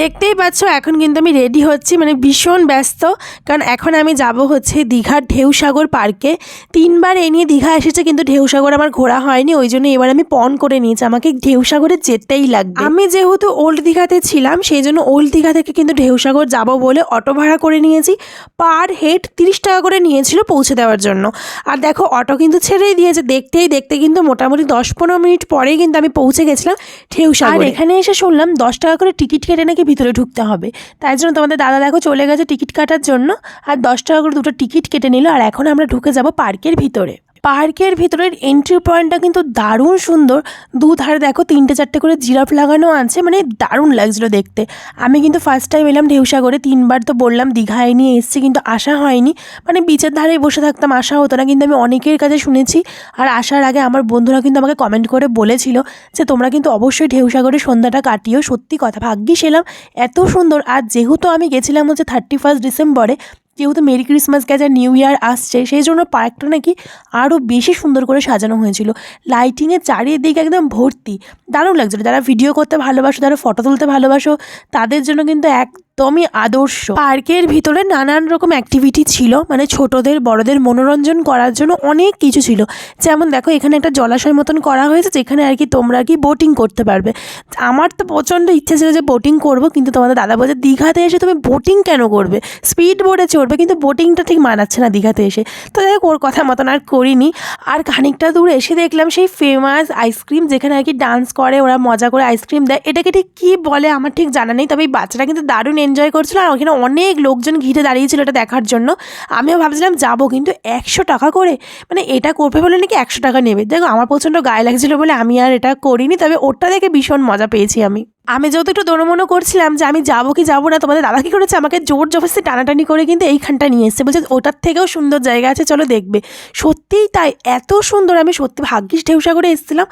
দেখতেই পাচ্ছ, এখন কিন্তু আমি রেডি হচ্ছি মানে ভীষণ ব্যস্ত। কারণ এখন আমি যাব হচ্ছে দীঘার ঢেউসাগর পার্কে তিনবার এ নিয়ে দীঘা এসেছে, কিন্তু ঢেউসাগর আমার ঘোরা হয়নি, ওই জন্য এবার আমি পণ করে নিয়েছি, আমাকে ঢেউসাগরে যেতেই লাগবে। আমি যেহেতু ওল্ড দীঘাতে ছিলাম, সেই জন্য ওল্ড দীঘা থেকে কিন্তু ঢেউসাগর যাব বলে অটো ভাড়া করে নিয়েছি। পার হেড তিরিশ টাকা করে নিয়েছিল পৌঁছে দেওয়ার জন্য। আর দেখো অটো কিন্তু ছেড়েই দিয়েছে, দেখতেই দেখতে কিন্তু মোটামুটি দশ পনেরো মিনিট পরেই কিন্তু আমি পৌঁছে গেছিলাম ঢেউসাগর। এখানে এসে শুনলাম দশ টাকা করে টিকিট কেটে নাকি ভিতরে ঢুকতে হবে। তাই জন্য তোমাদের দাদা দেখো চলে গেছে টিকিট কাটার জন্য। আর দশ টাকা করে দুটো টিকিট কেটে নিল। আর এখন আমরা ঢুকে যাব পার্কের ভিতরে। পার্কের ভিতরের এন্ট্রি পয়েন্টটা কিন্তু দারুণ সুন্দর। দুধারে দেখো তিনটে চারটে করে জিরাফ লাগানো আছে মানে দারুণ লাগছিল দেখতে। আমি কিন্তু ফার্স্ট টাইম এলাম ঢেউসাগরে, তিনবার তো বললাম দীঘায় নিয়ে এসেছি, কিন্তু আসা হয়নি। মানে বিচের ধারেই বসে থাকতাম আসা হতো না, কিন্তু আমি অনেকের কাছে শুনেছি। আর আসার আগে আমার বন্ধুরা কিন্তু আমাকে কমেন্ট করে বলেছিল যে, তোমরা কিন্তু অবশ্যই ঢেউসাগরে সন্ধ্যাটা কাটিও, সত্যি কথা, ভাগ্যিস এলাম, এত সুন্দর। আর যেহেতু আমি গেছিলাম হচ্ছে থার্টি ফার্স্ট ডিসেম্বরে যেহেতু মেরি ক্রিসমাস গেছে আর নিউ ইয়ার আসছে, সেই জন্য পার্কটা নাকি আরও বেশি সুন্দর করে সাজানো হয়েছিল। লাইটিংয়ের চারিদিকে একদম ভর্তি। দারুণ লাগছিল। যারা ভিডিও করতে ভালোবাসো, যারা ফটো তুলতে ভালোবাসো, তাদের জন্য কিন্তু একদমই আদর্শ। পার্কের ভিতরে নানান রকম অ্যাক্টিভিটি ছিল মানে ছোটদের, বড়দের মনোরঞ্জন করার জন্য অনেক কিছু ছিল। যেমন দেখো, এখানে একটা জলাশয় মতন করা হয়েছে, যেখানে আর কি তোমরা আর কি বোটিং করতে পারবে। আমার তো প্রচণ্ড ইচ্ছে ছিল যে বোটিং করব, কিন্তু তোমাদের দাদা বলছে, দীঘাতে এসে তুমি বোটিং কেন করবে? স্পিড বোটে চড়বে, কিন্তু বোটিংটা ঠিক মানাচ্ছে না দীঘাতে এসে। তো যাই ওর কথা মতন আর করিনি। আর খানিকটা দূর এসে দেখলাম সেই ফেমাস আইসক্রিম যেখানে আর কি ডান্স করে, ওরা মজা করে আইসক্রিম দেয়। এটাকে ঠিক কী বলে আমার ঠিক জানা নেই, তবে এই বাচ্চারা কিন্তু দারুণ এনজয় করছিল আর ওখানে অনেক লোকজন ঘিরে দাঁড়িয়েছিল এটা দেখার জন্য। আমিও ভাবছিলাম যাব, কিন্তু একশো টাকা করে মানে এটা করবে বলে নাকি একশো টাকা নেবে? দেখো, আমার প্রচণ্ড গায়ে লাগছিল বলে আমি আর এটা করিনি, তবে ওটা দেখে ভীষণ মজা পেয়েছি আমি। আমি যেহেতু একটু দোনমনো করছিলাম যে আমি যাব কি যাব না, তোমাদের দাদা কী করেছে আমাকে জোর জবরদস্তি টানাটানি করে কিন্তু এইখানটা নিয়ে এসছে। বলছে ওটার থেকেও সুন্দর জায়গা আছে, চলো দেখবে। সত্যিই তাই, এত সুন্দর, আমি সত্যি ভাগ্যিস ঢেউসাগরে এসেছিলাম।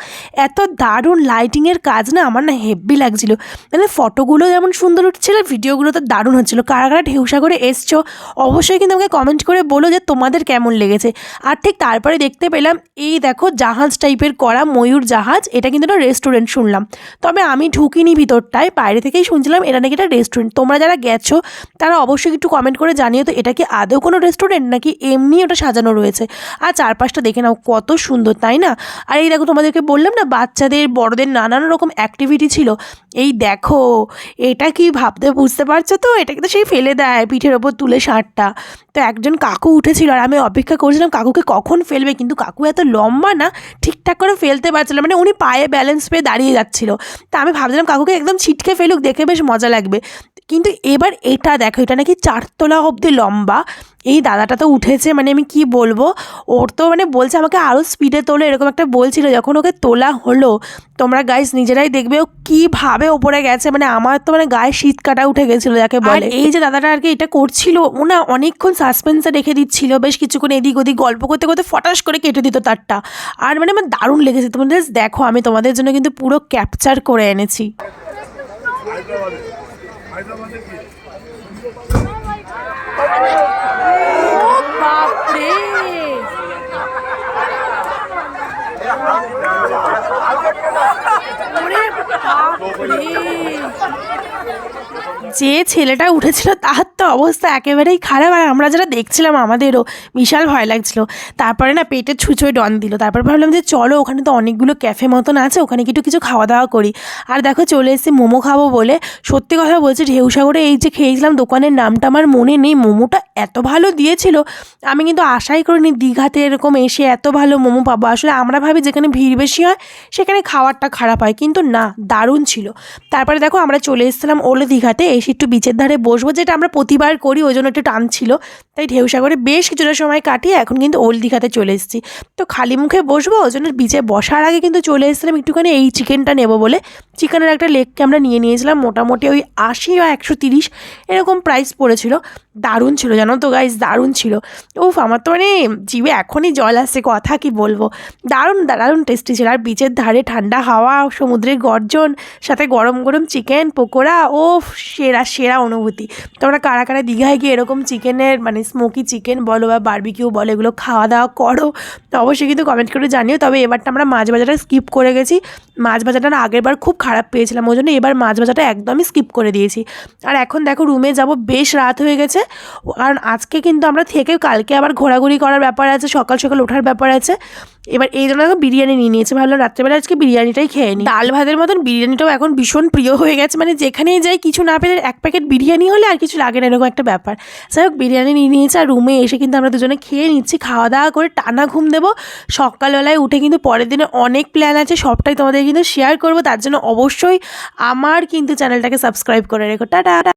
এত দারুণ লাইটিংয়ের কাজ না, আমার না হেভি লাগছিল। মানে ফটোগুলো যেমন সুন্দর উঠছিল ভিডিওগুলো তো দারুণ হচ্ছিল। কারা কারা ঢেউসাগরে এসছো, অবশ্যই কিন্তু আমাকে কমেন্ট করে বলো যে তোমাদের কেমন লেগেছে। আর ঠিক তারপরে দেখতে পেলাম, এই দেখো জাহাজ টাইপের করা ময়ূর জাহাজ, এটা কিন্তু একটা রেস্টুরেন্ট শুনলাম। তবে আমি ঢুকিনি ভিতরটায়, বাইরে থেকেই শুনছিলাম এটা নাকি একটা রেস্টুরেন্ট তোমরা যারা গেছো, তারা অবশ্যই একটু কমেন্ট করে জানিও তো, এটা কি আদৌ কোনো রেস্টুরেন্ট নাকি এমনি ওটা সাজানো রয়েছে? আর চারপাশটা দেখে নাও, কত সুন্দর, তাই না? আর এই দেখো তোমাদেরকে বললাম না, বাচ্চাদের, বড়দের নানান রকম অ্যাক্টিভিটি ছিল। এই দেখো, এটা কি ভাবতে, বুঝতে পারছ তো? এটা কিন্তু সেই ফেলে দেয় পিঠের ওপর তুলে ষাঁড়টা তো একজন কাকু উঠেছিল আর আমি অপেক্ষা করছিলাম, কাকুকে কখন ফেলবে? কিন্তু কাকু এত লম্বা না, ঠিকঠাক করে ফেলতে পারছিল মানে উনি পায়ে ব্যালেন্স পেয়ে দাঁড়িয়ে যাচ্ছিল। তা আমি ভাবছিলাম কাকুকে একদম ছিটকে ফেলুক দেখে বেশ মজা লাগবে। কিন্তু এবার এটা দেখো এটা নাকি চারতলা অবধি লম্বা। এই দাদাটা তো উঠেছে মানে আমি কি বলব? ওর তো মানে বলছে আমাকে আরও স্পিডে তোলো এরকম একটা বলছিল। যখন ওকে তোলা হলো তোমরা গাইস নিজেরাই দেখবে ও কীভাবে ওপরে গেছে মানে আমার তো মানে গায়ে শীত কাটা উঠে গেছিল যাকে বলে। এই যে দাদাটা আর কি এটা করছিল ও না অনেকক্ষণ সাসপেন্সে রেখে দিচ্ছিল বেশ কিছুক্ষণ এদিক ওদিক গল্প করতে করতে ফটাস করে কেটে দিত তারটা। আর মানে আমার দারুণ লেগেছে তোমাদের দেখো আমি তোমাদের জন্য কিন্তু পুরো ক্যাপচার করে এনেছি। বাপরে ওরে বাপরে। যে ছেলেটা উঠেছিল, তার তো অবস্থা একেবারেই খারাপ। আর আমরা যারা দেখছিলাম, আমাদেরও বিশাল ভয় লাগছিল। তারপরে না পেটে ছুঁচোয় ডন দিল। তারপর ভাবলাম যে চলো, ওখানে তো অনেকগুলো ক্যাফে মতন আছে, ওখানে একটু কিছু খাওয়া দাওয়া করি। আর দেখো, চলে এসেছি মোমো খাব বলে। সত্যি কথা বলছি, ঢেউসাগরে এই যে খেয়েছিলাম, দোকানের নামটা আমার মনে নেই। মোমোটা এত ভালো দিয়েছিল, আমি কিন্তু আশাই করিনি দীঘাতে এরকম এসে এত ভালো মোমো পাবো। আসলে আমরা ভাবি যেখানে ভিড় বেশি হয়, সেখানে খাওয়ারটা খারাপ হয়। কিন্তু না দারুণ ছিল। তারপরে দেখো আমরা চলে এসেছিলাম ওলে দীঘাতে, এসে একটু বিচের ধারে বসবো, যেটা আমরা প্রতিবার করি, ওই জন্য একটু টান ছিল। তাই ঢেউসাগরে বেশ কিছুটা সময় কাটিয়ে এখন কিন্তু ওল দীঘাতে চলে এসেছি। তো খালি মুখে বসবো, ওই জন্য বিচে বসার আগে কিন্তু চলে এসেছিলাম একটুখানি এই চিকেনটা নেব বলে। চিকেনের একটা লেগকে আমরা নিয়ে নিয়েছিলাম, মোটামুটি ওই আশি বা একশো তিরিশ এরকম প্রাইস পড়েছিল। দারুণ ছিল, জানো তো গাইজ দারুণ ছিল। উফ, আমার তো মানে জিভে এখনই জল আসছে, কথা কি বলব। দারুণ দারুণ টেস্টি ছিল। আর বিচের ধারে ঠান্ডা হাওয়া, সমুদ্রের গর্জন সাথে গরম গরম চিকেন, পকোড়া ও সেরা সেরা অনুভূতি। তোমরা কারা কারা দীঘায় গিয়ে এরকম চিকেনের মানে স্মোকি চিকেন বলো বা বারবিকিউ বলো, এগুলো খাওয়া দাওয়া করো, তো অবশ্যই কিন্তু কমেন্ট করে জানিও। তবে এবারটা আমরা মাছ ভাজাটা স্কিপ করে গেছি। মাছ না আগের বার খুব খারাপ পেয়েছিলাম, ওই জন্য এবার মাছ ভাজাটা একদমই স্কিপ করে দিয়েছি। আর এখন দেখো রুমে যাব, বেশ রাত হয়ে গেছে। কারণ আজকে কিন্তু আমরা থেকে কালকে আবার ঘোরাঘুরি করার ব্যাপার আছে, সকাল সকাল ওঠার ব্যাপার আছে। এবার এই জন্য বিরিয়ানি নিয়ে নিয়েছে, ভাবলাম রাত্রেবেলা আজকে বিরিয়ানিটাই খেয়ে নিই। ডাল ভাতের মতন বিরিয়ানিটাও এখন ভীষণ প্রিয় হয়ে গেছে মানে যেখানেই যাই কিছু না পেলে এক প্যাকেট বিরিয়ানি হলে আর কিছু লাগে না, এরকম একটা ব্যাপার। যাই হোক, বিরিয়ানি নিয়ে নিয়েছি আর রুমে এসে কিন্তু আমরা দুজনে খেয়ে নিচ্ছি, খাওয়া দাওয়া করে টানা ঘুম দেবো। সকালবেলায় উঠে কিন্তু পরের দিনে অনেক প্ল্যান আছে, সবটাই তোমাদের কিন্তু শেয়ার করব, তার জন্য অবশ্যই আমার কিন্তু চ্যানেলটাকে সাবস্ক্রাইব করে রেখো। টাটা!